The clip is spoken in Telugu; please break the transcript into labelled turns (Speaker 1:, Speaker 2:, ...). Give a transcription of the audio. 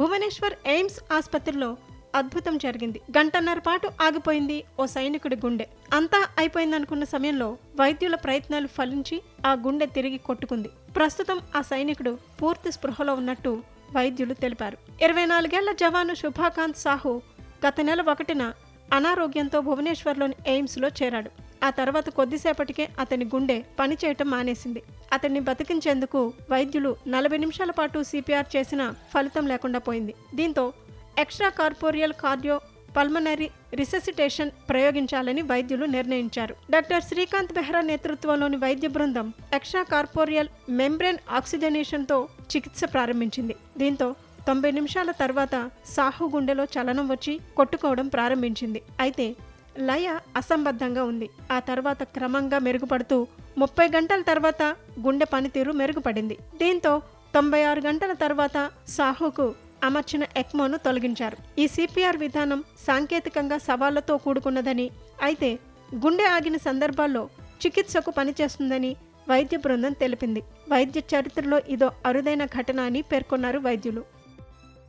Speaker 1: భువనేశ్వర్ ఎయిమ్స్ ఆసుపత్రిలో అద్భుతం జరిగింది. గంటన్నర పాటు ఆగిపోయింది ఓ సైనికుడి గుండె. అంతా అయిపోయిందనుకున్న సమయంలో వైద్యుల ప్రయత్నాలు ఫలించి ఆ గుండె తిరిగి కొట్టుకుంది. ప్రస్తుతం ఆ సైనికుడు పూర్తి స్పృహలో ఉన్నట్టు వైద్యులు తెలిపారు. ఇరవై నాలుగేళ్ళ జవాను శుభాకాంత్ సాహు గత నెల ఒకటిన అనారోగ్యంతో భువనేశ్వర్లోని ఎయిమ్స్లో చేరాడు. ఆ తర్వాత కొద్దిసేపటికే అతని గుండె పనిచేయటం మానేసింది. అతన్ని బతికించేందుకు వైద్యులు నలభై నిమిషాల పాటు సిపిఆర్ చేసినా ఫలితం లేకుండా పోయింది. దీంతో extra corporeal cardio pulmonary resuscitation ప్రయోగించాలని వైద్యులు నిర్ణయించారు. డాక్టర్ శ్రీకాంత్ బెహ్రా నేతృత్వంలోని వైద్య బృందం ఎక్స్ట్రా కార్పోరియల్ మెంబ్రెన్ ఆక్సిజనేషన్తో చికిత్స ప్రారంభించింది. దీంతో తొంభై నిమిషాల తర్వాత సాహు గుండెలో చలనం వచ్చి కొట్టుకోవడం ప్రారంభించింది. అయితే లయ అసంబద్ధంగా ఉంది. ఆ తర్వాత క్రమంగా మెరుగుపడుతూ ముప్పై గంటల తర్వాత గుండె పనితీరు మెరుగుపడింది. దీంతో తొంభై ఆరు గంటల తర్వాత సాహుకు అమర్చిన ఎక్మోను తొలగించారు. ఈ సిపిఆర్ విధానం సాంకేతికంగా సవాళ్ళతో కూడుకున్నదని అయితే గుండె ఆగిన సందర్భాల్లో చికిత్సకు పనిచేస్తుందని వైద్య బృందం తెలిపింది. వైద్య చరిత్రలో ఇదో అరుదైన ఘటన అని పేర్కొన్నారు వైద్యులు.